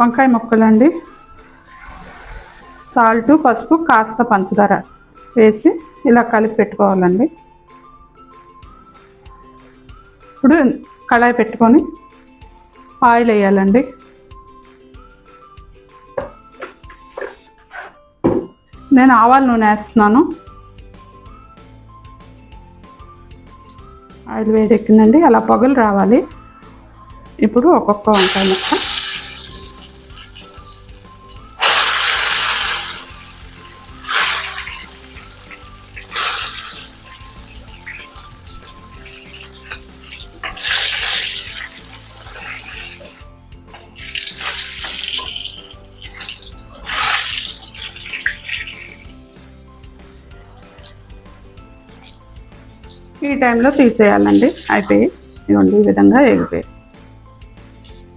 వంకాయ ముక్కలండి. సాల్ట్ పసుపు కాస్త పంచదార వేసి ఇలా కలిపి పెట్టుకోవాలండి. ఇప్పుడు కళాయి పెట్టుకొని ఆయిల్ వేయాలండి. నేను ఆవాల నూనె వేస్తున్నాను. ఆయిల్ వేడెక్కిందండి. అలా పొగలు రావాలి. ఇప్పుడు ఒక్కొక్క వంకాయ ముక్క. ఈ టైంలో తీసేయాలండి. అయిపోయి ఇదిగోండి ఈ విధంగా ఎగిపోయి